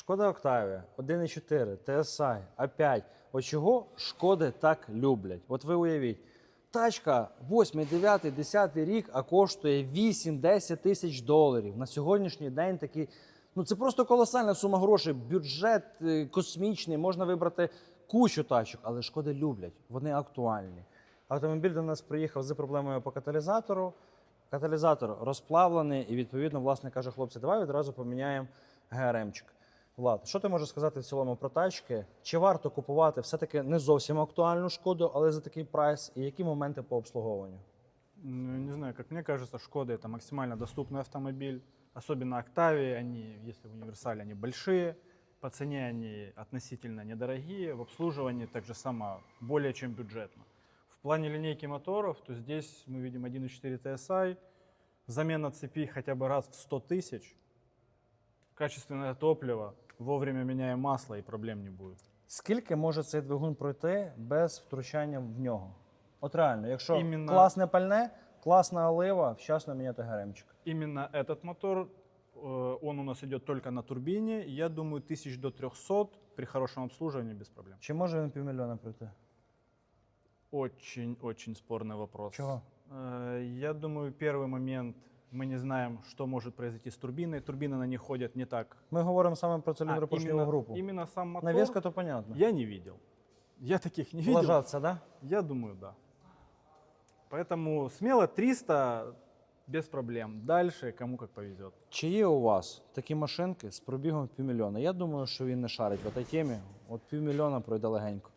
Шкода Октавія, 1.4, TSI, А5. От чого шкоди так люблять? От ви уявіть, тачка 8, 9, 10 рік, а коштує 8-10 тисяч доларів. На сьогоднішній день такі. Ну це просто колосальна сума грошей. Бюджет е, космічний, можна вибрати кучу тачок, але шкоди люблять, вони актуальні. Автомобіль до нас приїхав з проблемою по каталізатору. Каталізатор розплавлений, і відповідно власник каже, хлопці, давай відразу поміняємо ГРМчик. Влад, що ти можеш сказати в цілому про тачки? Чи варто купувати все-таки не зовсім актуальну шкоду, але за такий прайс, і які моменти по обслуговуванню? Ну, не знаю, как мне кажется, Шкода это максимально доступный автомобиль. Особенно Октавии, они, если в универсале, они большие. По цене они относительно недорогие. В обслуживании так же само более чем бюджетно. В плане линейки моторов, то здесь мы видим 1.4 TSI. Замена цепи хотя бы раз в 100 тысяч. Качественное топливо. Вовремя меняем масло и проблем не будет. Скільки може цей двигун пройти без втручання в нього? От реально, якщо Іменно- класне пальне, класна олива, вчасно міняти ГРМчик. Именно этот мотор, э, он у нас идет только на турбине. Я думаю, тысяч до 300 при хорошем обслуживании без проблем. Чи може він півмільйона пройти? Очень-очень спорный вопрос. Чего? Э, Я думаю, первый момент мы не знаем, что может произойти с турбиной. Турбины на них ходят не так. Ми говоримо саме про А, циліндропоршневу именно, групу. именно сам мотор Навіска то понятно. я не видел. Я таких не видел. Лажаться, да? Я думаю, да. Поэтому смело 300 без проблем. Дальше кому как повезет. Чи є у вас такі машинки з пробігом в півмільйона? Я думаю, що він не шарить в цій темі. От півмільйона пройде легенько.